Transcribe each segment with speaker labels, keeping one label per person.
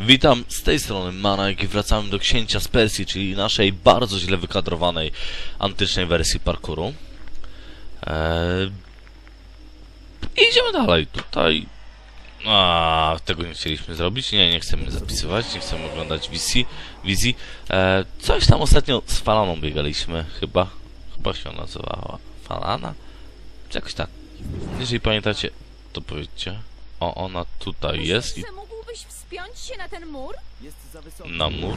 Speaker 1: Witam z tej strony Manek i wracamy do Księcia z Persji, czyli naszej bardzo źle wykadrowanej antycznej wersji parkouru. Eee... Idziemy dalej. Tutaj... A, tego nie chcieliśmy zrobić. Nie, nie chcemy zapisywać, nie chcemy oglądać wizji. wizji. Eee, coś tam ostatnio z Falaną biegaliśmy, chyba. Chyba się nazywała Falana? Jakoś tak. Jeżeli pamiętacie, to powiedzcie. O, ona tutaj jest i
Speaker 2: wspiąć się na ten mur?
Speaker 3: Jest za wysoki.
Speaker 1: na mur.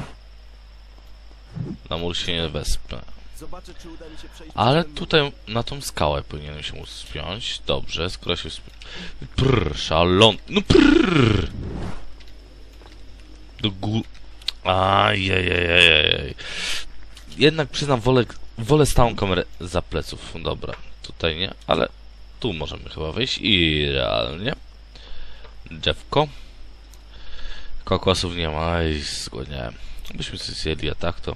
Speaker 1: Na mur się nie wespnę.
Speaker 3: Zobaczę, czy uda mi się przejść
Speaker 1: Ale
Speaker 3: przez ten
Speaker 1: tutaj na tą skałę powinienem się móc spiąć. Dobrze, skoro się spi... Prrr, szalon... No prrr! Do gó... Ajajajajaj. Jednak przyznam, wolę, wolę stałą kamerę za pleców. Dobra, tutaj nie, ale tu możemy chyba wejść. Idealnie. Drzewko. Kokosów nie ma, i zgłodniałem. Byśmy coś zjedli, a tak to...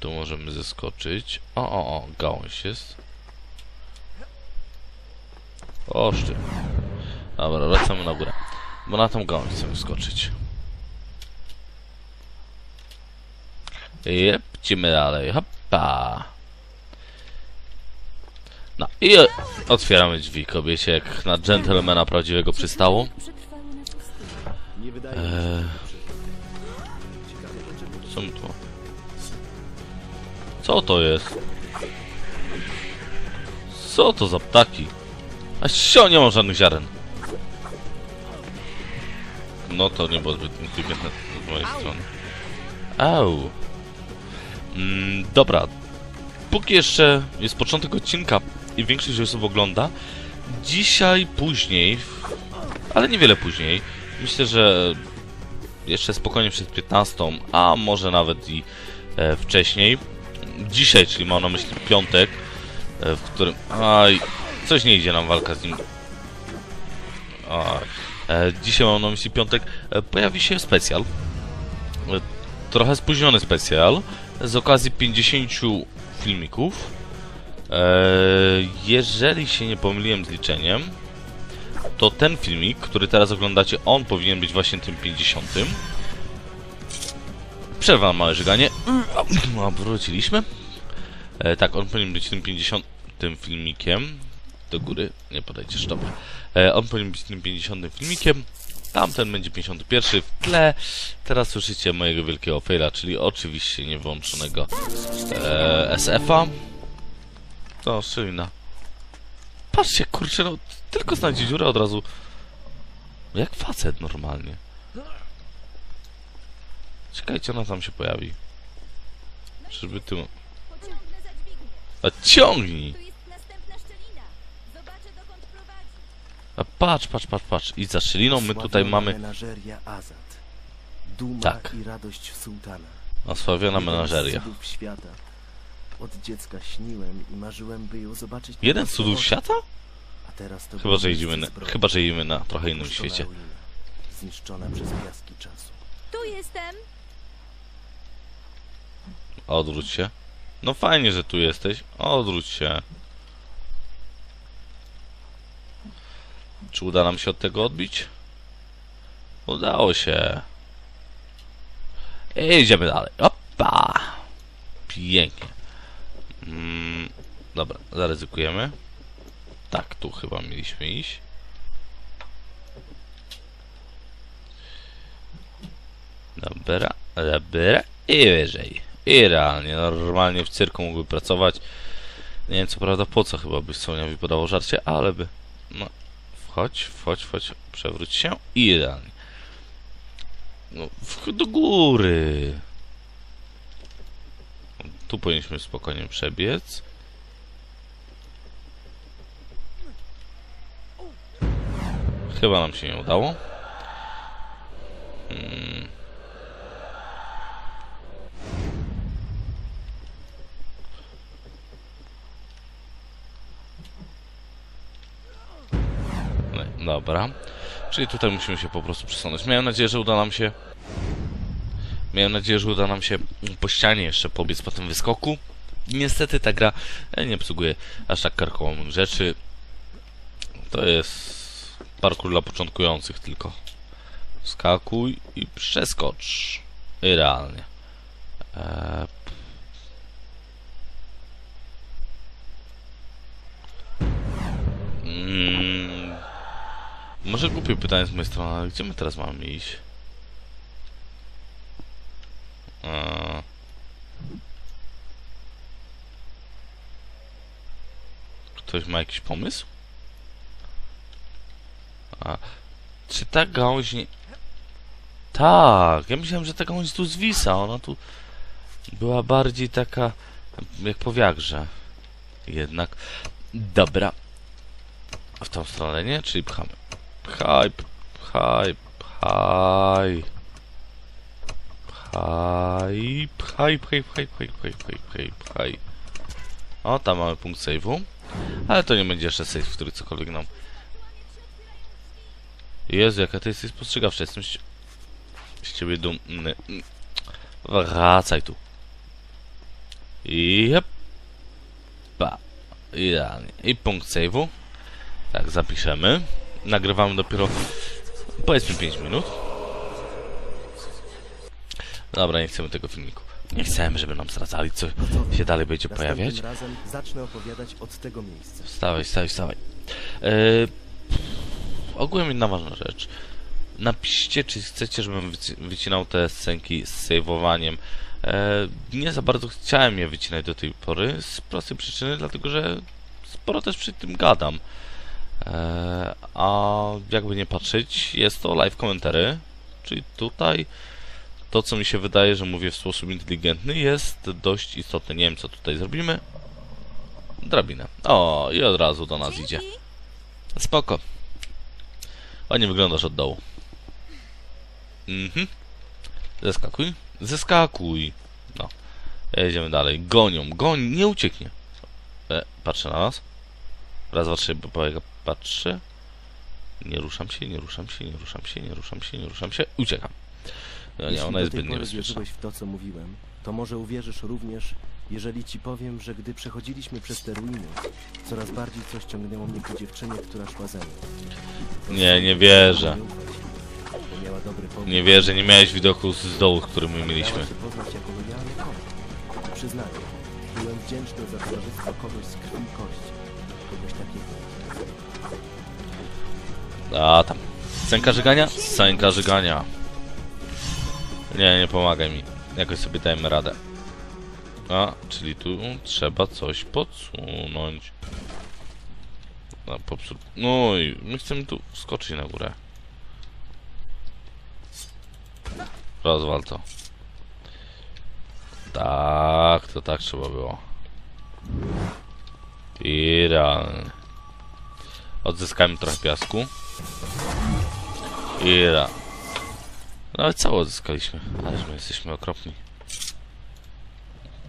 Speaker 1: Tu możemy zeskoczyć. O, o, o, gałąź jest. O, szty. Dobra, wracamy na górę. Bo na tą gałąź chcemy skoczyć. Jep, dalej. Hoppa. No i otwieramy drzwi kobiecie, jak na dżentelmena prawdziwego przystało. Eee, co tu? Co to jest? Co to za ptaki? A sio, nie mam żadnych ziaren. No to nie było zbyt inteligentne z mojej strony. Au. Mm, dobra. Póki jeszcze jest początek odcinka i większość osób ogląda, dzisiaj później, ale niewiele później, myślę, że jeszcze spokojnie przed 15, a może nawet i e, wcześniej. Dzisiaj, czyli mam na myśli piątek, e, w którym... Aj, coś nie idzie nam walka z nim. Aj. E, dzisiaj mam na myśli piątek, e, pojawi się specjal. E, trochę spóźniony specjal z okazji 50 filmików. E, jeżeli się nie pomyliłem z liczeniem, to ten filmik, który teraz oglądacie, on powinien być właśnie tym 50. Przerwa na małe żyganie. Wróciliśmy. E, tak, on powinien być tym 50 filmikiem. Do góry, nie podajcie, stop. E, on powinien być tym 50 filmikiem. Tamten będzie 51 w tle. Teraz słyszycie mojego wielkiego faila, czyli oczywiście niewyłączonego e, SF-a. To szczelina. Patrzcie, kurczę, no tylko znajdzie dziurę od razu. Jak facet normalnie. Czekajcie, ona tam się pojawi. Żeby tu... A ciągnij! A patrz, patrz, patrz, patrz. I za szczeliną my tutaj mamy Tak.
Speaker 3: i radość sułtana.
Speaker 1: osławiona menażeria.
Speaker 3: świata. Od dziecka śniłem i marzyłem, by ją zobaczyć.
Speaker 1: Jeden z cudów świata?
Speaker 3: A teraz to
Speaker 1: Chyba,
Speaker 3: było
Speaker 1: że
Speaker 3: miejsce
Speaker 1: idziemy na, chyba, że idziemy na trochę innym świecie.
Speaker 3: Zniszczona przez piaski czasu.
Speaker 2: Tu jestem.
Speaker 1: Odwróć się. No fajnie, że tu jesteś. Odwróć się. Czy uda nam się od tego odbić? Udało się. I idziemy dalej. Opa! Pięknie. Mm, dobra, zaryzykujemy. Tak, tu chyba mieliśmy iść. Dobra, dobra i wyżej. I realnie, normalnie w cyrku mógłby pracować. Nie wiem co prawda po co chyba by Soniowi podało żarcie, ale by... No, wchodź, wchodź, wchodź, przewróć się i idealnie. No, do góry. Tu powinniśmy spokojnie przebiec. Chyba nam się nie udało. Hmm. No, Dobra. Czyli tutaj musimy się po prostu przesunąć. Miałem nadzieję, że uda nam się... Miałem nadzieję, że uda nam się po ścianie jeszcze pobiec po tym wyskoku. Niestety ta gra e, nie obsługuje aż tak karkołomnych rzeczy. To jest parkour dla początkujących tylko. Skakuj i przeskocz. Idealnie. Eee, Mm, może głupie pytanie z mojej strony, ale gdzie my teraz mamy iść? Ktoś ma jakiś pomysł? A, czy ta gałąź nie... Tak, ja myślałem, że ta gałąź tu zwisa. Ona tu była bardziej taka jak po wiagrze. Jednak. Dobra. A w tą stronę nie? Czyli pchamy. Pchaj, pchaj, pchaj. Pchaj, pchaj, pchaj, pchaj, pchaj, pchaj, pchaj, pchaj. O, tam mamy punkt save'u. Ale to nie będzie jeszcze save, który cokolwiek nam... Jezu, jaka ty jesteś spostrzegawcza. Jestem z, z ciebie dumny. Wracaj tu. Jep. Pa. Idealnie. I punkt save'u. Tak, zapiszemy. Nagrywamy dopiero powiedzmy 5 minut. Dobra, nie chcemy tego filmiku. Nie chcemy, żeby nam zdradzali, co się dalej będzie pojawiać.
Speaker 3: Razem zacznę opowiadać od tego miejsca.
Speaker 1: Wstawaj, wstawaj, wstawaj. E, ogólnie jedna ważna rzecz. Napiszcie, czy chcecie, żebym wyci- wycinał te scenki z sejwowaniem. E, nie za bardzo chciałem je wycinać do tej pory, z prostej przyczyny, dlatego że sporo też przy tym gadam. E, a jakby nie patrzeć, jest to live komentary, czyli tutaj to, co mi się wydaje, że mówię w sposób inteligentny, jest dość istotne. Nie wiem, co tutaj zrobimy. Drabinę. O, i od razu do nas
Speaker 2: Dzięki.
Speaker 1: idzie. Spoko. Ładnie wyglądasz od dołu. Mhm. Zeskakuj. Zeskakuj. No. Jedziemy dalej. Gonią. Goń. Nie ucieknie. E, patrzę na nas. Raz, dwa, trzy. patrzy. Nie ruszam się, nie ruszam się, nie ruszam się, nie ruszam się, nie ruszam się. Uciekam. No nie, ona jest zbyt niebezpieczna.
Speaker 3: w to, co mówiłem, to może uwierzysz również, jeżeli ci powiem, że gdy przechodziliśmy przez te ruiny, coraz bardziej coś ciągnęło mnie ku dziewczynie, która szła za mną.
Speaker 1: Nie, nie wierzę.
Speaker 3: Nie
Speaker 1: wierzę, nie miałeś widoku z dołu, który my mieliśmy.
Speaker 3: Przyznaję, byłem wdzięczny za towarzystwo kogoś z krwi i kości. Kogoś takiego.
Speaker 1: A tam. Scenka żygania? Scenka żygania. Nie, nie pomagaj mi. Jakoś sobie dajemy radę. A, czyli tu trzeba coś podsunąć. No, popsu... No i my chcemy tu wskoczyć na górę. Rozwal to. Tak, to tak trzeba było. Idealnie. Odzyskajmy trochę piasku. Ira. Nawet cało odzyskaliśmy. Ależ my jesteśmy okropni.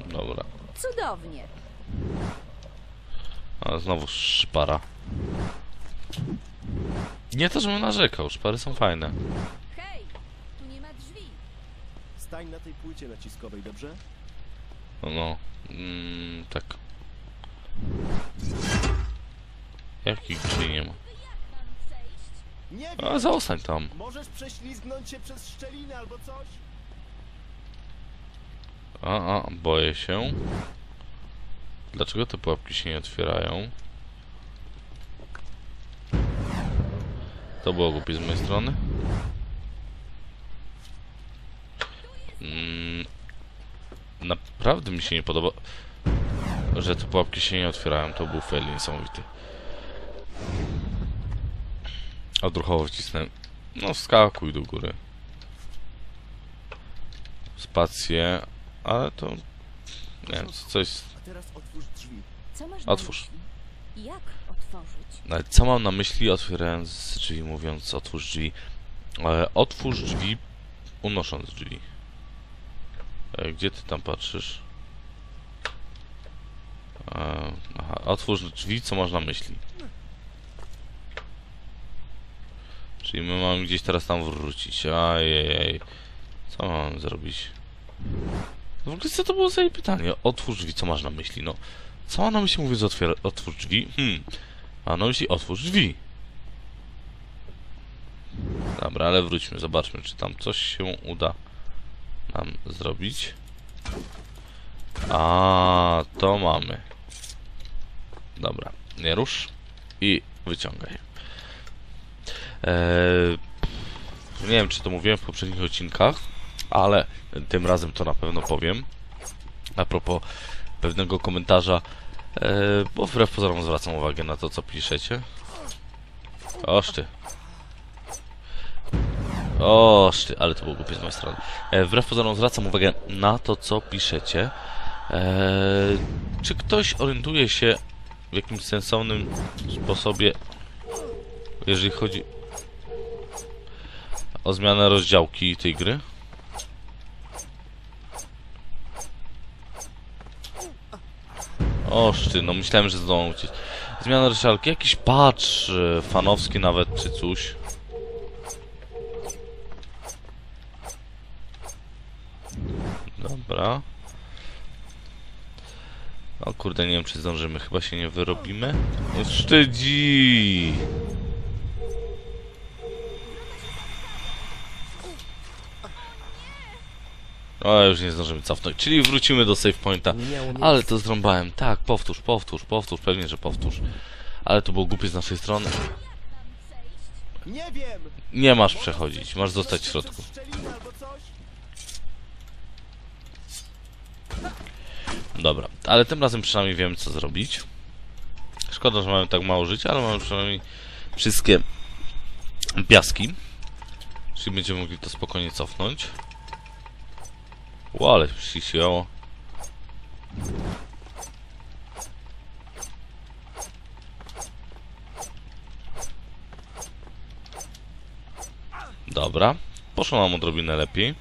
Speaker 1: Dobra.
Speaker 2: Cudownie.
Speaker 1: A znowu szpara. Nie to, żebym narzekał. Szpary są fajne.
Speaker 2: Hej, tu nie ma drzwi.
Speaker 3: Stań na tej płycie naciskowej, dobrze?
Speaker 1: No, no. Mm, tak. Jakich drzwi nie ma?
Speaker 2: Mam przejść?
Speaker 3: Nie
Speaker 1: A, zostań tam.
Speaker 3: Możesz prześlizgnąć się przez szczelinę albo coś?
Speaker 1: A, a, boję się. Dlaczego te pułapki się nie otwierają? To było głupie z mojej strony. Mm, naprawdę mi się nie podoba, że te pułapki się nie otwierają. To był fail niesamowity. Odruchowo wcisnąłem. No, skakuj do góry. Spację, ale to... Nie wiem, coś...
Speaker 3: A teraz otwórz drzwi.
Speaker 2: Co masz
Speaker 1: Otwórz.
Speaker 2: na myśli? Jak otworzyć?
Speaker 1: Ale co mam na myśli otwierając drzwi, mówiąc otwórz drzwi? E, otwórz drzwi, unosząc drzwi. E, gdzie ty tam patrzysz? E, aha, otwórz drzwi, co masz na myśli? Czyli my mamy gdzieś teraz tam wrócić. Ajajaj. Co mam zrobić? No w ogóle co to było za jej pytanie? Otwórz drzwi, co masz na myśli? No, co ma na myśli mówiąc otwier- otwórz drzwi? Hmm. A na myśli otwórz drzwi. Dobra, ale wróćmy, zobaczmy, czy tam coś się uda nam zrobić. A, to mamy. Dobra, nie rusz i wyciągaj. Eee, nie wiem, czy to mówiłem w poprzednich odcinkach, ale tym razem to na pewno powiem. A propos pewnego komentarza, eee, bo wbrew pozorom zwracam uwagę na to, co piszecie. Oszty. Oszty, ale to było głupie z mojej strony. E, wbrew pozorom zwracam uwagę na to, co piszecie. E, czy ktoś orientuje się w jakimś sensownym sposobie, jeżeli chodzi o zmianę rozdziałki tej gry? Oszty, no myślałem, że zdołam uciec. Zmiana rozdziałki, jakiś patch e, fanowski nawet, czy coś. Dobra. O kurde, nie wiem czy zdążymy, chyba się nie wyrobimy. Sztydzi! O, już nie zdążymy cofnąć, czyli wrócimy do save pointa. Ale to zrąbałem. Tak, powtórz, powtórz, powtórz, pewnie, że powtórz. Ale to było głupie z naszej strony.
Speaker 3: Nie wiem!
Speaker 1: Nie masz przechodzić, masz zostać w środku. Dobra, ale tym razem przynajmniej wiem co zrobić. Szkoda, że mamy tak mało życia, ale mamy przynajmniej wszystkie piaski. Czyli będziemy mogli to spokojnie cofnąć. Ło, ale się Dobra, poszło nam odrobinę lepiej.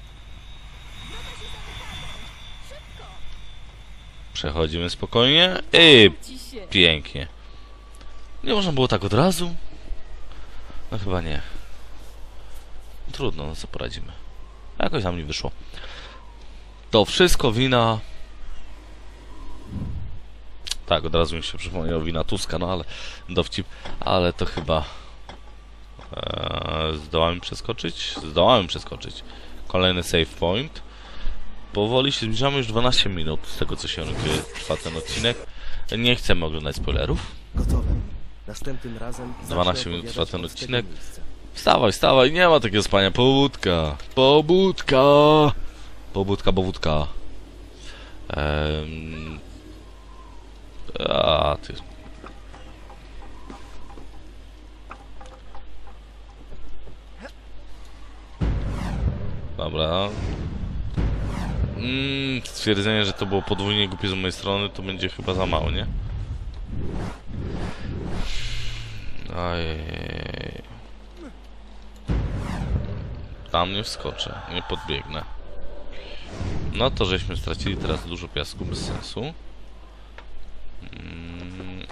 Speaker 1: Przechodzimy spokojnie i pięknie. Nie można było tak od razu? No chyba nie. Trudno, no co poradzimy. Jakoś nam nie wyszło. To wszystko wina... Tak, od razu mi się przypomniał wina Tuska, no ale dowcip. Ale to chyba... Eee, zdołałem przeskoczyć? Zdołałem przeskoczyć. Kolejny save point. Powoli się zbliżamy już 12 minut z tego co się orientuję trwa ten odcinek. Nie chcemy oglądać spoilerów.
Speaker 3: Gotowe. Następnym razem. zacznę
Speaker 1: 12 minut trwa ten odcinek. Wstawaj, wstawaj, nie ma takiego spania. Pobudka, pobudka, pobudka, pobudka. Ehm... A, ty. Dobra. Mm, stwierdzenie, że to było podwójnie głupie z mojej strony, to będzie chyba za mało, nie? Ajej. Tam nie wskoczę, nie podbiegnę. No to żeśmy stracili teraz dużo piasku bez sensu. Mm.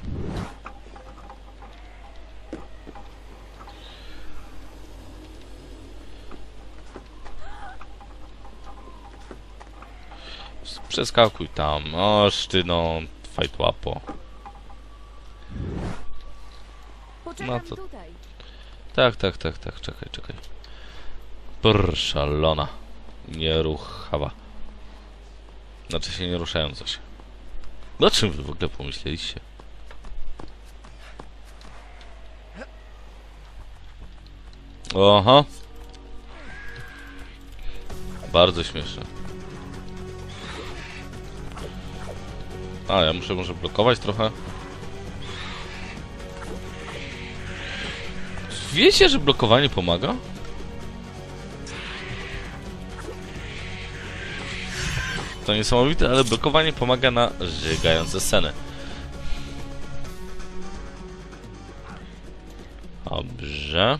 Speaker 1: Przeskakuj tam. O, sztyno, fight łapo. No to-. Tak, tak, tak, tak, czekaj, czekaj. Brr, szalona. Nieruchawa. Znaczy się nie ruszająca się. No czym wy w ogóle pomyśleliście? Oho. Bardzo śmieszne. A, ja muszę może blokować trochę. Wiecie, że blokowanie pomaga? To niesamowite, ale blokowanie pomaga na żygające sceny. Dobrze.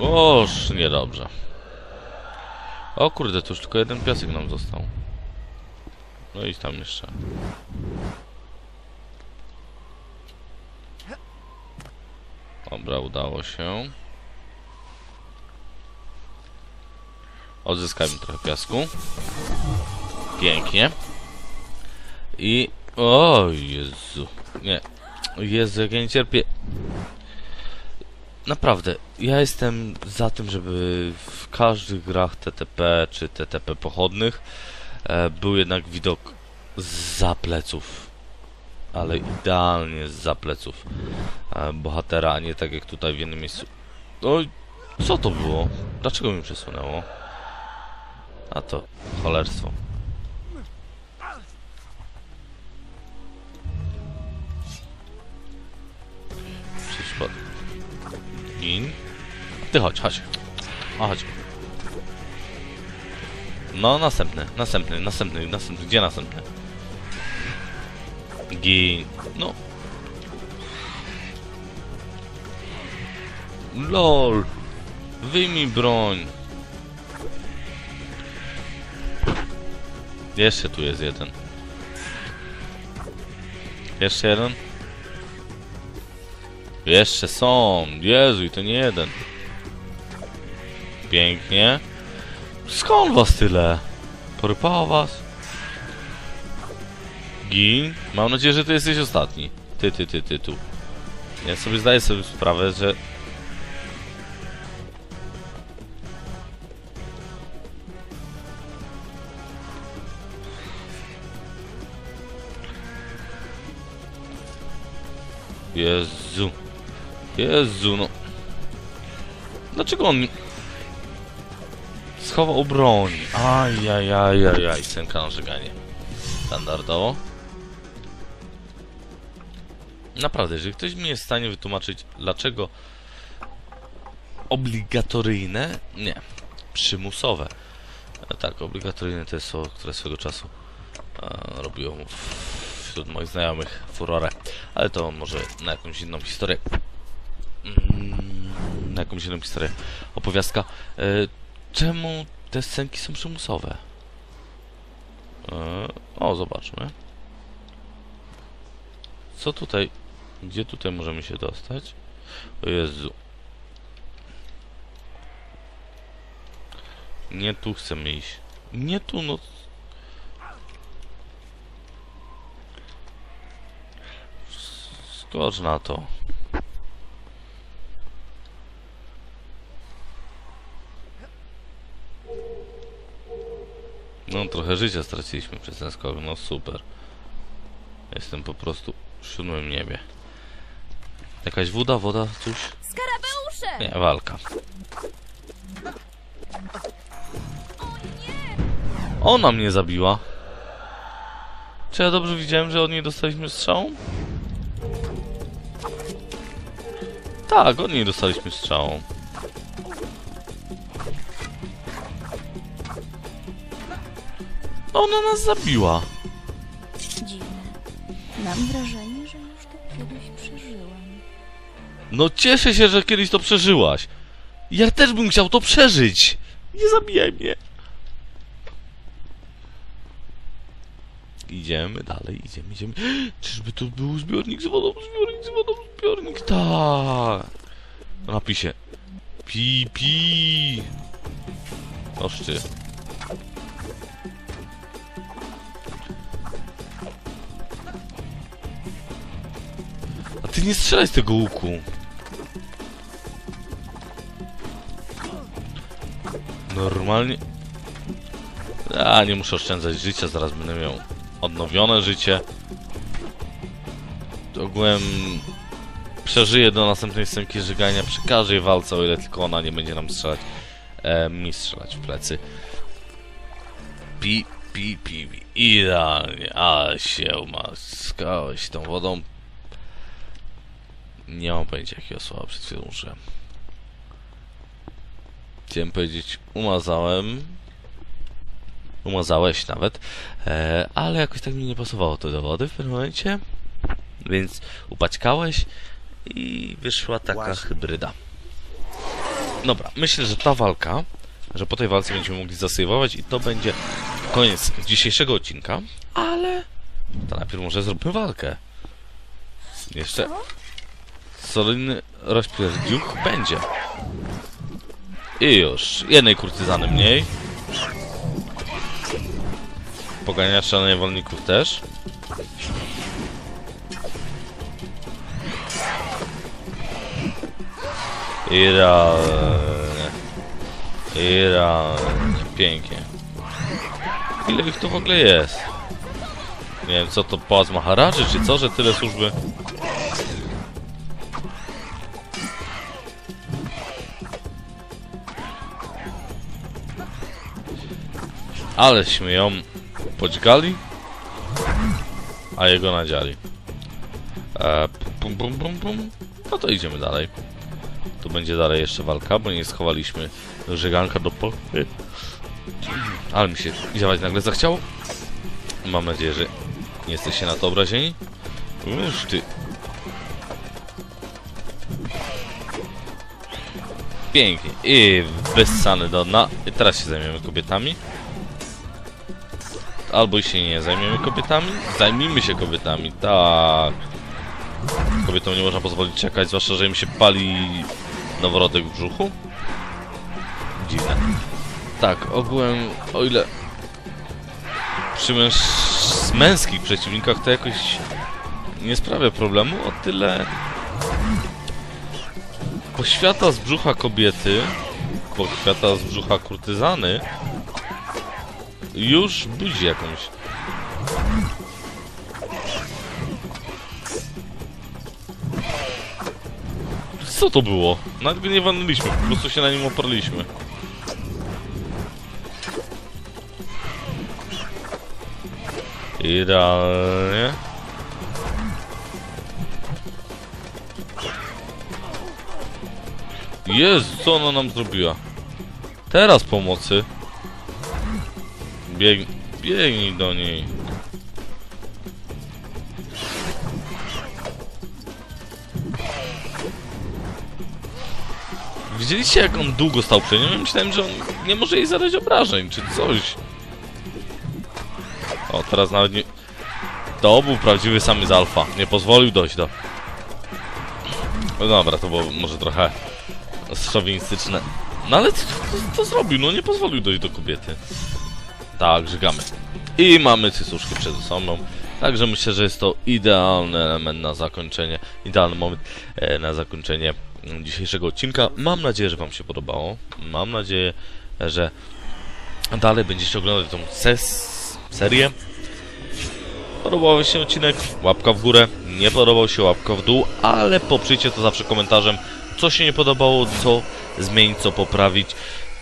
Speaker 1: Oż, niedobrze. O kurde, to już tylko jeden piasek nam został. No i tam jeszcze. Dobra, udało się. Odzyskajmy trochę piasku. Pięknie. I... O Jezu. Nie. Jezu, jak ja nie cierpię. Naprawdę, ja jestem za tym, żeby w każdych grach TTP czy TTP pochodnych e, był jednak widok za pleców. Ale idealnie za pleców e, bohatera, a nie tak jak tutaj w jednym miejscu. Oj, co to było? Dlaczego mi przesunęło? A to cholerstwo. Przyszło. Gin. Ty chodź, chodź. O, chodź. No, następny, następny, następny, następny. Gdzie następny? Gin. No. LOL. Wyjmij broń. Jeszcze tu jest jeden. Jeszcze jeden? Jeszcze są. Jezu, i to nie jeden. Pięknie. Skąd was tyle? Porypało was? Gin? Mam nadzieję, że ty jesteś ostatni. Ty, ty, ty, ty, tu. Ja sobie zdaję sobie sprawę, że... Jezu. Jezu, no. Dlaczego on mi... Schował broń. Ajajajajaj, synka na żeganie. Standardowo. Naprawdę, jeżeli ktoś mi jest w stanie wytłumaczyć, dlaczego obligatoryjne, nie, przymusowe. Tak, obligatoryjne to jest słowo, które swego czasu e, robiło wśród moich znajomych furorę, ale to może na jakąś inną historię. Mm, na jakąś inną historię. Opowiastka. E, czemu te scenki są przymusowe? E, o, zobaczmy. Co tutaj? Gdzie tutaj możemy się dostać? O Jezu. Nie tu chcemy iść. Nie tu, no. Skocz na to. No, trochę życia straciliśmy przez ten skok. No, super. Jestem po prostu w siódmym niebie. Jakaś woda, woda, coś?
Speaker 2: Skarabeusze!
Speaker 1: Nie, walka. Ona mnie zabiła. Czy ja dobrze widziałem, że od niej dostaliśmy strzałą? Tak, od niej dostaliśmy strzałą. Ona nas zabiła.
Speaker 2: Dziwne. Mam wrażenie, że już to kiedyś przeżyłam.
Speaker 1: No cieszę się, że kiedyś to przeżyłaś. Ja też bym chciał to przeżyć. Nie zabijaj mnie. Idziemy dalej, idziemy, idziemy. Czyżby to był zbiornik z wodą, zbiornik z wodą, zbiornik, tak. Napisie. Pi, pi. Ty. A ty nie strzelaj z tego łuku. Normalnie... A, nie muszę oszczędzać życia, zaraz będę miał odnowione życie. Ogółem przeżyję do następnej scenki żygania przy każdej walce, o ile tylko ona nie będzie nam strzelać, e, mi strzelać w plecy. Pi, pi, pi, pi. Idealnie, a się umaskałeś tą wodą. Nie mam pojęcia jakiego słowa przed chwilą użyłem. Chciałem powiedzieć, umazałem. Umazałeś nawet. E, ale jakoś tak mi nie pasowało to do wody w pewnym momencie. Więc upaćkałeś i wyszła taka
Speaker 3: Właśnie.
Speaker 1: hybryda. Dobra, myślę, że ta walka, że po tej walce będziemy mogli zasejwować i to będzie koniec dzisiejszego odcinka, ale to najpierw może zróbmy walkę. Jeszcze solidny rozpierdziuch będzie. I już. Jednej kurtyzany mniej poganiacza na niewolników też. Idealnie. Idealnie. Pięknie. Ile ich tu w ogóle jest? Nie wiem, co to Paz Maharadży, czy co, że tyle służby... Ale śmieją podźgali, a jego nadziali. E, pum, pum, pum, pum. No to idziemy dalej. Tu będzie dalej jeszcze walka, bo nie schowaliśmy żeganka do pol. Ale mi się działać nagle zachciało. Mam nadzieję, że nie jesteście na to obrazieni. Już ty. Pięknie. I wyssany do dna. I teraz się zajmiemy kobietami. Albo się nie zajmiemy kobietami. Zajmijmy się kobietami, tak. Kobietom nie można pozwolić czekać, zwłaszcza, że im się pali noworodek w brzuchu. Dziwne. Tak, ogółem, o ile przy męż- męskich przeciwnikach to jakoś nie sprawia problemu, o tyle poświata z brzucha kobiety, poświata z brzucha kurtyzany już budzi jakąś Co to było? Nawet go nie walnęliśmy, po prostu się na nim oparliśmy. Idealnie. Jezu, co ona nam zrobiła? Teraz pomocy. Bieg... Biegnij do niej. Widzieliście jak on długo stał przy nim? Myślałem, że on nie może jej zadać obrażeń, czy coś. O, teraz nawet nie... To był prawdziwy samy z alfa. Nie pozwolił dojść do... No dobra, to było może trochę szowinistyczne. No ale co to, to zrobił? No nie pozwolił dojść do kobiety. Tak, żygamy. I mamy cycuszki przed sobą. Także myślę, że jest to idealny element na zakończenie, idealny moment e, na zakończenie dzisiejszego odcinka. Mam nadzieję, że Wam się podobało. Mam nadzieję, że dalej będziecie oglądać tą ses- serię. Podobał się odcinek? Łapka w górę. Nie podobał się łapka w dół, ale poprzyjcie to zawsze komentarzem, co się nie podobało, co zmienić, co poprawić.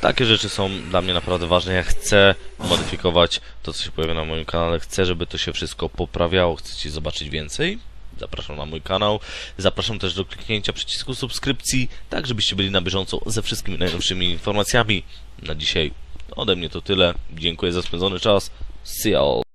Speaker 1: Takie rzeczy są dla mnie naprawdę ważne. Ja chcę modyfikować to, co się pojawia na moim kanale. Chcę, żeby to się wszystko poprawiało. Chcecie zobaczyć więcej? Zapraszam na mój kanał. Zapraszam też do kliknięcia przycisku subskrypcji, tak żebyście byli na bieżąco ze wszystkimi najnowszymi informacjami. Na dzisiaj ode mnie to tyle. Dziękuję za spędzony czas. See y'all.